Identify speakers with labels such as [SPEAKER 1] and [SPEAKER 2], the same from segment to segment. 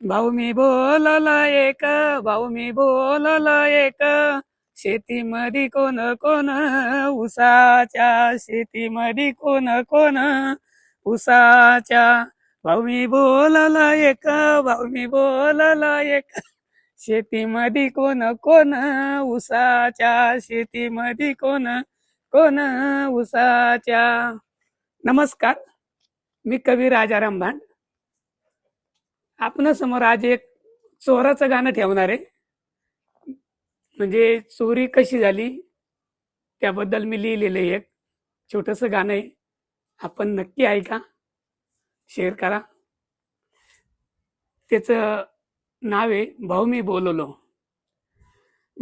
[SPEAKER 1] भाऊ मी बोलला एक भाऊ मी बोलला एक. शेतीमध्ये कोण कोण उसाच्या शेतीमध्ये कोण कोण उसाच्या भाऊ मी बोलला एक भाऊ मी बोलला एक. शेतीमध्ये कोण कोण उसाच्या शेतीमध्ये कोण कोण उसाच्या नमस्कार मी कवी राजाराम भांड. आपण समोर आज एक चोराचं गाणं ठेवणार आहे. म्हणजे चोरी कशी झाली त्याबद्दल मी लिहिलेलं आहे एक. छोटस गाणं आहे. आपण नक्की ऐका. शेअर करा. त्याचं नाव आहे भाऊ मी बोललो.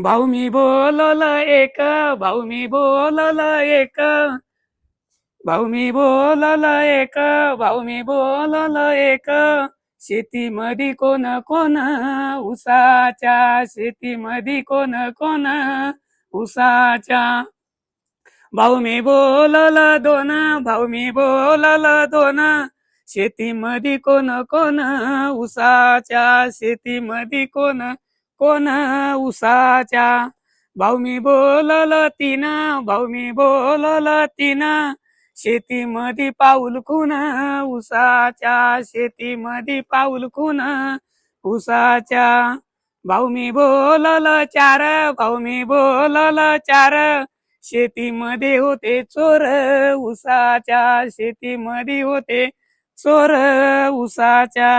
[SPEAKER 1] भाऊ मी बोललं एक भाऊ मी बोललं एक. भाऊ मी बोललं एक भाऊ मी बोललं एक. शेतीमध्ये कोण कोण? उसाच्या शेतीमध्ये कोण कोण? उसाच्या भाऊ मी बोलल दोन भाऊ मी बोलल दोन. शेतीमध्ये कोण कोण? उसाच्या शेतीमध्ये कोण कोण? उसाच्या भाऊ मी बोलल तीन भाऊ मी बोलल तीन. शेतीमध्ये पाऊल खून उसाच्या शेतीमध्ये पाऊल खून. उसाच्या भाऊ मी बोलल चार भाऊ मी बोलल चार. शेतीमध्ये होते चोर उसाच्या शेतीमध्ये होते चोर. उसाच्या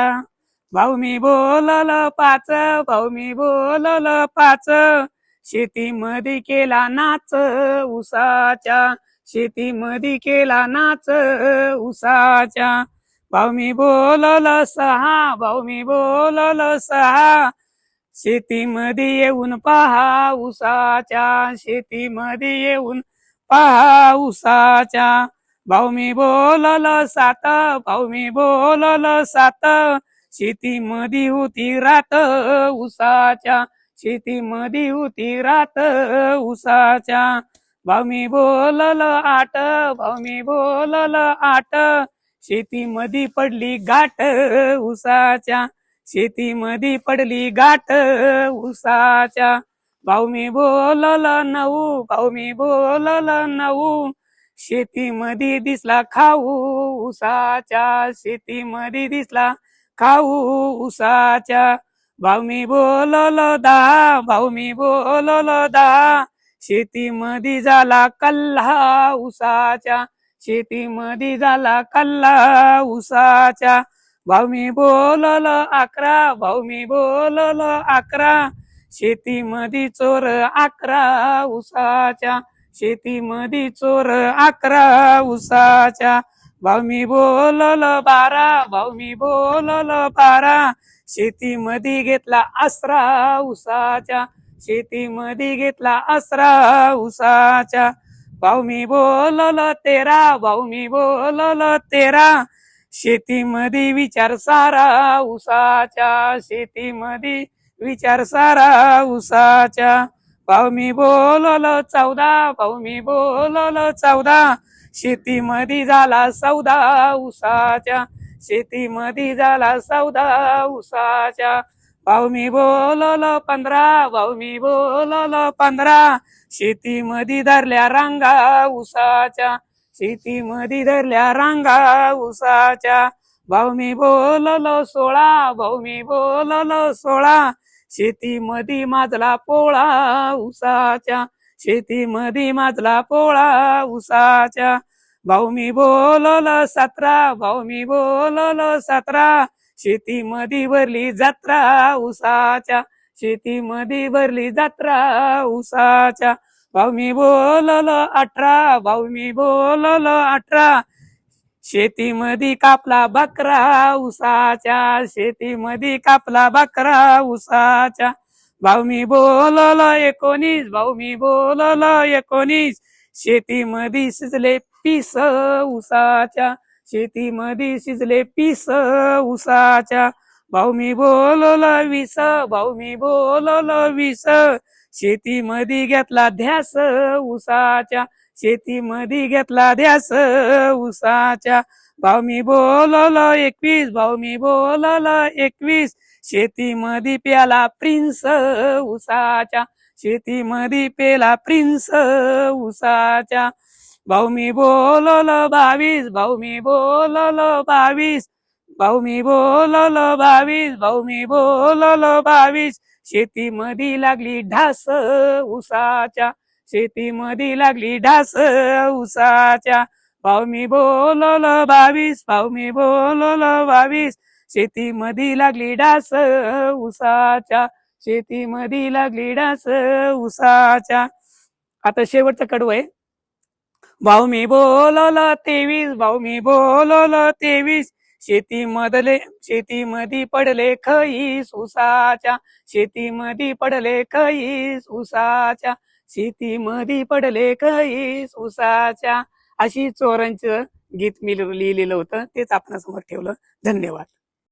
[SPEAKER 1] भाऊ मी बोलल पाच भाऊ मी बोलल पाच. शेतीमध्ये केला नाच उसाच्या शेतीमध्ये केला नाच उसाच्या. भाऊ मी बोलल सहा भाऊ मी बोलल सहा. शेतीमध्ये येऊन पहा उसाच्या शेतीमध्ये येऊन पहा उसाच्या. भाऊ मी बोलल सात भाऊ मी बोलल सात. शेतीमध्ये होती रात उसाच्या शेतीमध्ये होती रात उसाच्या. भाऊ मी बोलल आठ भाऊ मी बोलल आठ शेतीमध्ये पडली गाठ उसाच्या शेतीमध्ये पडली गाठ उसाच्या भाऊ मी बोलल नऊ भाऊ मी बोलल नऊ. शेतीमध्ये दिसला खाऊ उसाच्या शेतीमध्ये दिसला खाऊ उसाच्या भाऊ मी बोलल दहा भाऊ मी बोलल दहा. शेतीमध्ये झाला कल्ला उसाच्या शेतीमध्ये झाला कल्ला उसाच्या भाऊ मी बोलल अकरा भाऊ मी बोलल अकरा. शेतीमध्ये चोर अकरा उसाच्या शेतीमध्ये चोर अकरा उसाच्या भाऊ मी बोलल बारा भाऊ मी बोलल बारा. शेतीमध्ये घेतला आसरा उसाच्या शेतीमध्ये घेतला आसरा उसाच्या भाऊ मी बोलल तेरा भाऊ मी बोलल तेरा. शेतीमध्ये विचार सारा उसाच्या शेतीमध्ये विचार सारा उसाच्या भाऊ मी बोलल चौदा भाऊ मी बोलल चौदा. शेतीमध्ये झाला सौदा उसाच्या शेतीमध्ये झाला सौदा उसाच्या भाऊ मी बोलल पंधरा भाऊ मी बोलल पंधरा. शेतीमध्ये धरल्या रांगा उसाच्या शेतीमध्ये धरल्या रांगा उसाच्या भाऊ मी बोलल सोळा भाऊ मी बोलल सोळा. शेतीमध्ये माजला पोळा उसाच्या शेतीमध्ये माजला पोळा उसाच्या भाऊ मी बोलल सतरा भाऊ मी बोलल सतरा. शेतीमध्ये भरली जत्रा उसाच्या. शेतीमध्ये भरली जत्रा उसाच्या. भाऊ मी बोलल अठरा भाऊ मी बोलल अठरा. शेतीमध्ये कापला बकरा उसाच्या. शेतीमध्ये कापला बकरा उसाच्या. भाऊ मी बोलल एकोणीस भाऊ मी बोलल एकोणीस. शेतीमध्ये शिजले पीस उसाच्या. शेतीमध्ये शिजले पीस उसाच्या. भाऊ मी बोलल विस भाऊ मी बोलल विस. शेतीमध्ये घेतला ध्यास उसाच्या. शेतीमध्ये घेतला ध्यास उसाच्या. भाऊ मी बोललो एकवीस भाऊ मी बोललो एकवीस. शेतीमध्ये प्याला प्रिन्स उसाच्या. शेतीमध्ये पेला प्रिन्स उसाच्या. भाऊ मी बोललो बावीस भाऊ मी बोललो बावीस. भाऊ मी बोललो बावीस भाऊ मी बोललो बावीस. शेतीमध्ये लागली ढास उसाच्या शेतीमध्ये लागली ढास उसाच्या भाऊ मी बोललो बावीस भाऊ मी बोललो बावीस. शेतीमध्ये लागली डास उसाच्या शेतीमध्ये लागली डास उसाच्या आता शेवटचं कडवं आहे. भाऊ मी बोलवलं तेवीस भाऊ मी बोलवलं तेवीस. शेतीमधले शेतीमध्ये पडले खईस उसाच्या शेतीमध्ये पडले खईस उसाच्या शेतीमध्ये पडले खईस उसाच्या अशी चोरांचं गीत मी लिहिलेलं होतं तेच आपणासमोर ठेवलं. धन्यवाद.